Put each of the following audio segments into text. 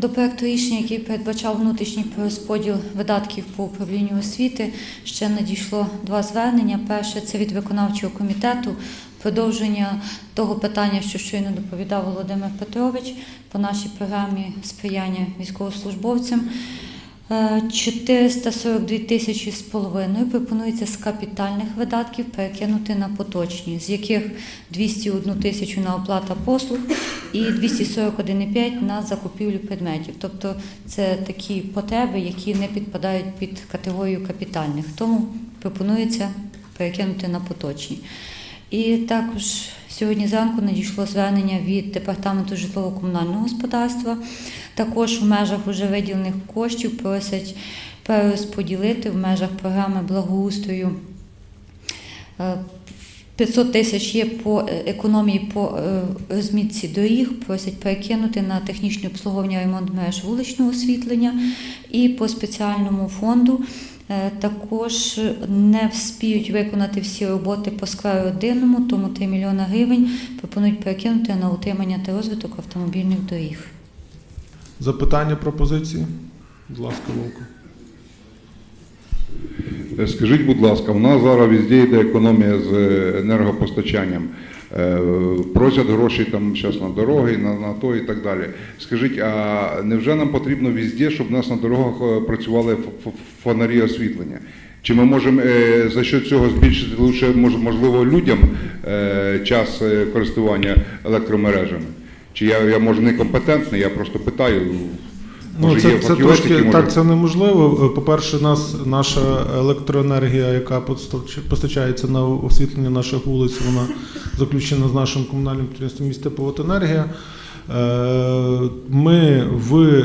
До проекту рішення, який передбачав внутрішній розподіл видатків по управлінню освіти, ще надійшло два звернення. Перше це від виконавчого комітету. Продовження того питання, що щойно доповідав Володимир Петрович по нашій програмі сприяння військовослужбовцям. Е, 442 тисячі з половиною пропонується з капітальних видатків перекинути на поточні, з яких 201 тисячу на оплата послуг і 241,5 на закупівлю предметів. Тобто це такі потреби, які не підпадають під категорію капітальних. Тому пропонується перекинути на поточні. І також сьогодні зранку надійшло звернення від департаменту житлово-комунального господарства. Також в межах уже виділених коштів просять перерозподілити в межах програми благоустрою. Е, 500 тисяч є по е, економії по е, розмітці доріг, просять перекинути на технічне обслуговування ремонт мереж вуличного освітлення і по спеціальному фонду. е, Також не вспіють виконати всі роботи по скверу родинному, тому 3 мільйони гривень пропонують перекинути на утримання та розвиток автомобільних доріг. Запитання, пропозиції? Будь ласка, Вовко. Е, Скажіть, будь ласка, в нас зараз везде йде економія з е, енергопостачанням. Е, Просять гроші там зараз на дороги, на, на то і так далі. Скажіть, а невже нам потрібно везде, щоб у нас на дорогах працювали фонарі освітлення? Чи ми можемо за що цього збільшити лише можливо людям час користування електромережами? Чи я, я може некомпетентний, я просто питаю. Може, Ну, це, це трошки може- так, це неможливо. Е, По-перше, нас наша електроенергія, яка постачається на освітлення наших вулиць, вона заключена з нашим комунальним підприємством міста Поводенергія. Е, Ми в, е,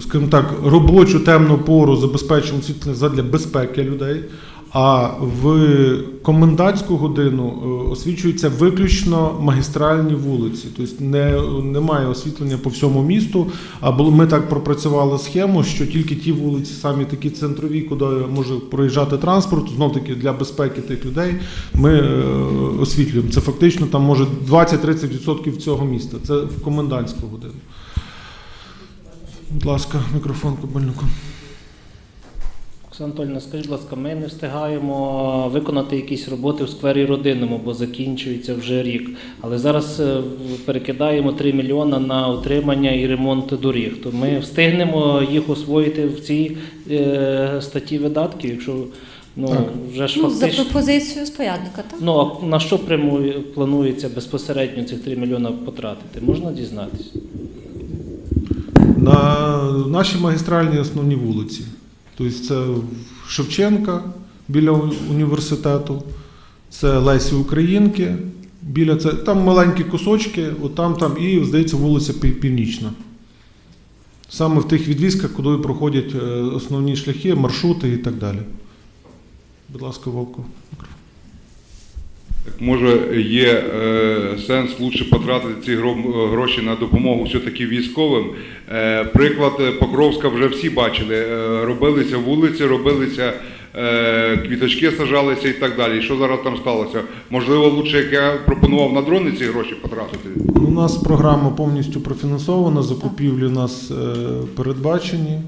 скажімо так, робочу темну пору забезпечуємо освітлення задля безпеки людей. А в комендантську годину е, освічуються виключно магістральні вулиці, тобто не, немає освітлення по всьому місту. А було ми так пропрацювали схему, що тільки ті вулиці, самі такі центрові, куди може проїжджати транспорт, знов таки для безпеки тих людей, ми е, освітлюємо. Це фактично там може 20-30% цього міста. Це в комендантську годину. Будь ласка, мікрофон Кобальнику. Оксана Анатольовна, скажіть, будь ласка, ми не встигаємо виконати якісь роботи в сквері родинному, бо закінчується вже рік. Але зараз е, перекидаємо 3 мільйона на утримання і ремонт доріг. То ми встигнемо їх освоїти в цій е, статті видатків, якщо ну, Так. вже ж Ну, за фактично. пропозицією спорядника, так? Ну, а на що прямує- планується безпосередньо цих 3 мільйона потратити? Можна дізнатися? На наші магістральні основні вулиці. Тобто це Шевченка біля університету, це Лесі Українки, біля це, там маленькі кусочки, от там, там і, здається, вулиця Північна. Саме в тих відвізках, куди проходять е, основні шляхи, маршрути і так далі. Будь ласка, Вовко. Може, є е, сенс лучше потратити ці гроші на допомогу все-таки військовим. Е, приклад е, Покровська вже всі бачили. Е, робилися вулиці, робилися е, квіточки, сажалися і так далі. Що зараз там сталося? Можливо, лучше, як я пропонував на дрони ці гроші потратити. Ну, У нас програма повністю профінансована, закупівлі у нас е, передбачені.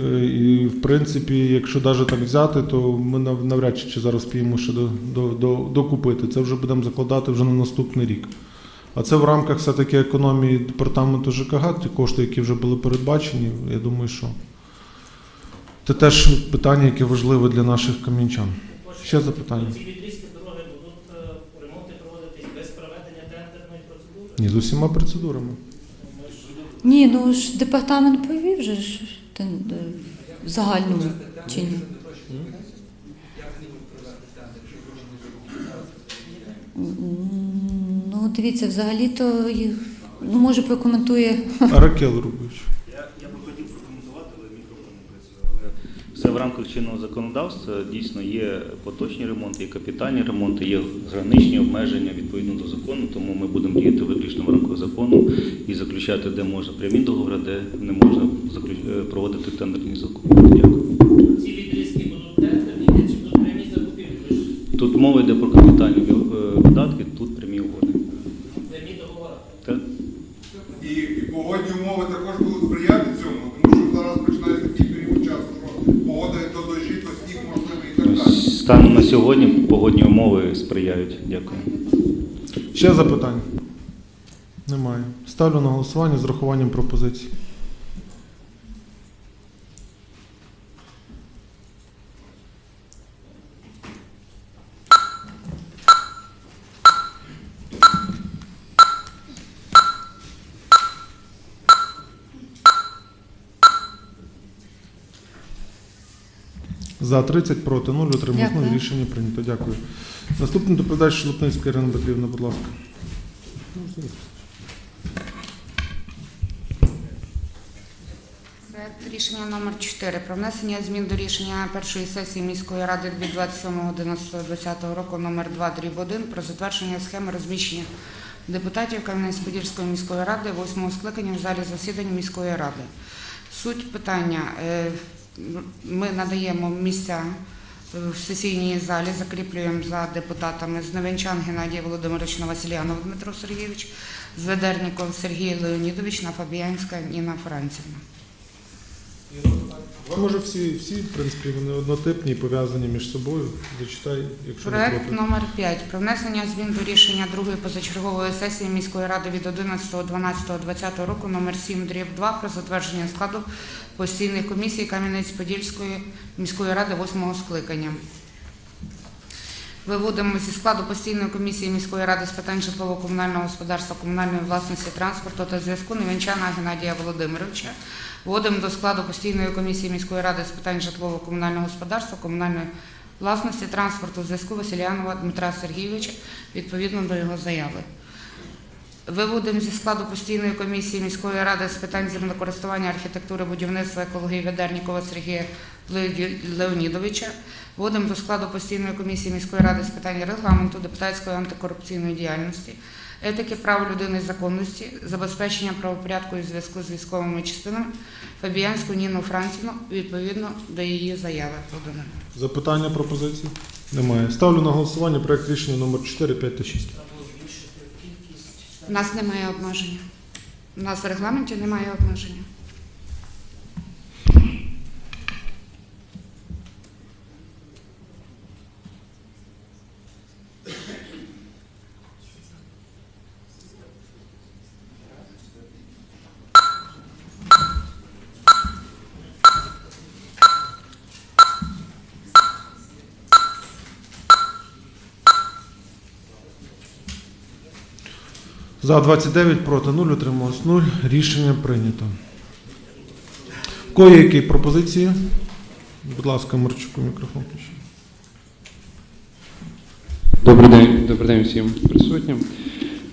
Е, І, в принципі, якщо навіть так взяти, то ми навряд чи зараз спіємо ще до, до, до, докупити. Це вже будемо закладати вже на наступний рік. А це в рамках все-таки економії департаменту ЖКГ, ті кошти, які вже були передбачені, я думаю, що це теж питання, яке важливе для наших кам'янчан. Ще запитання? Ці відрізки дороги будуть е, ремонти проводитись без проведення тендерної процедури? Ні, з усіма процедурами. Ні, ну ж департамент провів же в загальному чи ні? М, Ну, дивіться, взагалі-то їх, ну, може, прокоментує Аракел Рубович. Я, я би хотів прокоментувати, але мікрофон не працює. Але все в рамках чинного законодавства дійсно є поточні ремонти, є капітальні ремонти, є граничні обмеження відповідно до закону, тому ми будемо діяти виключно в рамках закону і заключати, де можна прямі договори, де не можна е, проводити тендерні закупівлі. Дякую. Ці відрізки будуть тендерні, чи будуть прямі закупівлі? Тут мова йде про капітальні е, видатки, тут прямі угоди. Прямі договори. І, і погодні умови також будуть сприяти цьому, тому що зараз починається такий період часу, що погода то дощі, то сніг можливий і так далі. Станом на сьогодні погодні умови сприяють. Дякую. Ще запитання? Немає. Ставлю на голосування з рахуванням пропозицій. За 30 проти 0 утрималось 0. Дякую. Рішення прийнято. Дякую. Наступний доповідач Шлепницька Ірина Петрівна, будь ласка. Проект рішення номер 4 про внесення змін до рішення першої сесії міської ради від 27.11.2020 року номер 2 дріб 1 про затвердження схеми розміщення депутатів Кам'янець-Подільської міської ради восьмого скликання в залі засідань міської ради. Суть питання. Е, Ми надаємо місця в сесійній залі, закріплюємо за депутатами Зневенчан Геннадій Володимирович Новоселянов Дмитро Сергійович, Зведерніков Сергій Леонідович, Нафабіянська Ніна Францівна. Вам може всі, всі, в принципі, вони однотипні і пов'язані між собою. Зачитай, якщо Проект не номер 5 про внесення змін до рішення другої позачергової сесії міської ради від 11.12.2020 року номер 7 дріб 2 про затвердження складу постійних комісій Кам'янець-Подільської міської ради восьмого скликання. Виводимо зі складу постійної комісії міської ради з питань житлово-комунального господарства, комунальної власності, транспорту та зв'язку Невінчана Геннадія Володимировича. Вводимо до складу постійної комісії міської ради з питань житлово-комунального господарства, комунальної власності, транспорту, зв'язку Василянова Дмитра Сергійовича відповідно до його заяви. Виводимо зі складу постійної комісії міської ради з питань землекористування, архітектури, будівництва, екології Ведернікова Сергія Леонідовича. Вводимо до складу постійної комісії міської ради з питань регламенту, депутатської антикорупційної діяльності, етики, прав людини і законності, забезпечення правопорядку і зв'язку з військовими частинами Фабіянську Ніну Францівну відповідно до її заяви. Запитання, пропозиції? Немає. Ставлю на голосування проект рішення номер 4, 5 та 6. У нас немає обмеження. У нас в регламенті немає обмеження. За 29 проти 0 утрималось 0. Рішення прийнято. Є які пропозиції? Будь ласка, Марчуку мікрофон. Добрий день, добрий день всім присутнім.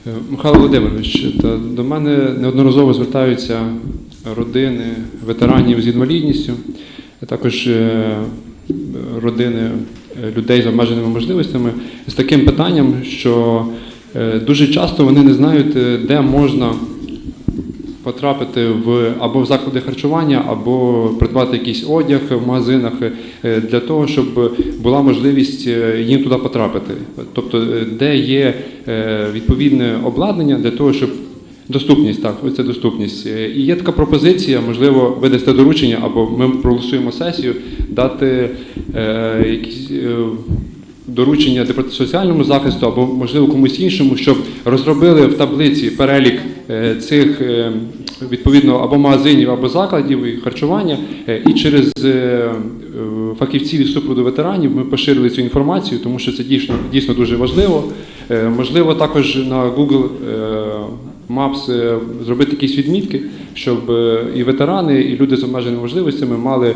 Е, Михайло Володимирович, до мене неодноразово звертаються родини ветеранів з інвалідністю, а також е, родини е, людей з обмеженими можливостями з таким питанням, що дуже часто вони не знають, е, де можна потрапити в або в заклади харчування, або придбати якийсь одяг в магазинах е, для того, щоб була можливість е, їм туди потрапити. Тобто, е, де є е, відповідне обладнання для того, щоб доступність, так, це доступність. Е, І є така пропозиція, можливо, ви дасте доручення, або ми проголосуємо сесію, дати е, якісь. Доручення соціальному захисту або можливо комусь іншому, щоб розробили в таблиці перелік е, цих е, відповідно або магазинів, або закладів і харчування, е, і через фахівців із супроводу ветеранів ми поширили цю інформацію, тому що це дійсно дійсно дуже важливо. Можливо, також на Google Maps зробити якісь відмітки, щоб і ветерани, і люди з обмеженими можливостями мали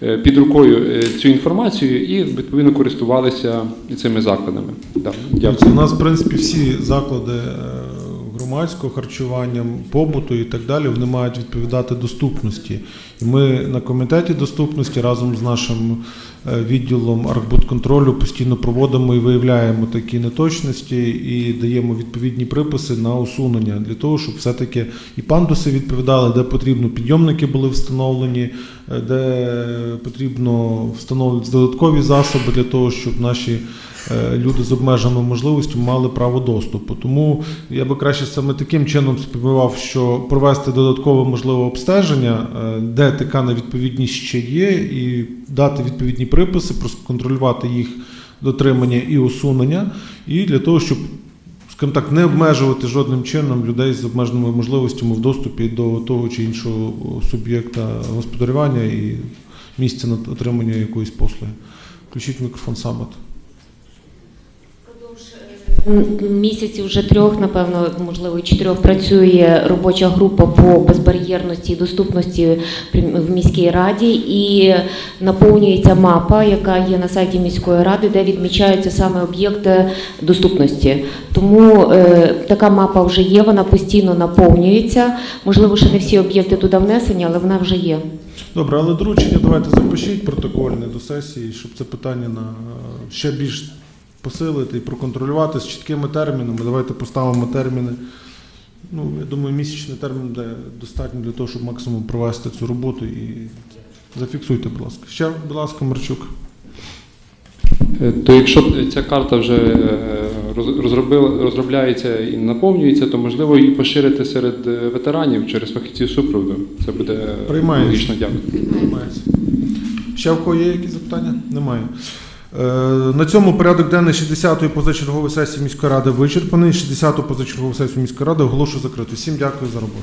під рукою е, цю інформацію і відповідно користувалися цими закладами. Да, Дякую. дякую. У нас, в принципі, всі заклади е, громадського харчування, побуту і так далі, вони мають відповідати доступності. І ми на комітеті доступності разом з нашим е, відділом архбудконтролю постійно проводимо і виявляємо такі неточності і даємо відповідні приписи на усунення для того, щоб все-таки і пандуси відповідали, де потрібно підйомники були встановлені, е, де потрібно встановлювати додаткові засоби для того, щоб наші е, люди з обмеженою можливістю мали право доступу. Тому я би краще саме таким чином сподівав, що провести додаткове можливе обстеження, е, де така невідповідність ще є, і дати відповідні приписи, контролювати їх дотримання і усунення, і для того, щоб скажімо так, не обмежувати жодним чином людей з обмеженими можливостями в доступі до того чи іншого суб'єкта господарювання і місця на отримання якоїсь послуги. Включіть мікрофон самот. М, Місяців вже трьох, напевно, можливо, чотирьох працює робоча група по безбар'єрності і доступності в міській раді, і наповнюється мапа, яка є на сайті міської ради, де відмічаються саме об'єкти доступності. Тому е, така мапа вже є, вона постійно наповнюється. Можливо, ще не всі об'єкти туди внесені, але вона вже є. Добре, але доручення давайте запишіть протокольне до сесії, щоб це питання на е, ще більш посилити і проконтролювати з чіткими термінами. Давайте поставимо терміни. Ну, я думаю, місячний термін буде достатньо для того, щоб максимум провести цю роботу і зафіксуйте, будь ласка. Ще, будь ласка, Марчук. Е, То якщо ця карта вже е, розробляється і наповнюється, то можливо її поширити серед е, ветеранів через фахівців супроводу. Це буде логічно. Дякую. Приймається. Ще в кого є якісь запитання? Немає. Е, На цьому порядок денний 60-ї позачергової сесії міської ради вичерпаний. 60-ту позачергову сесію міської ради оголошую закритою. Всім дякую за роботу.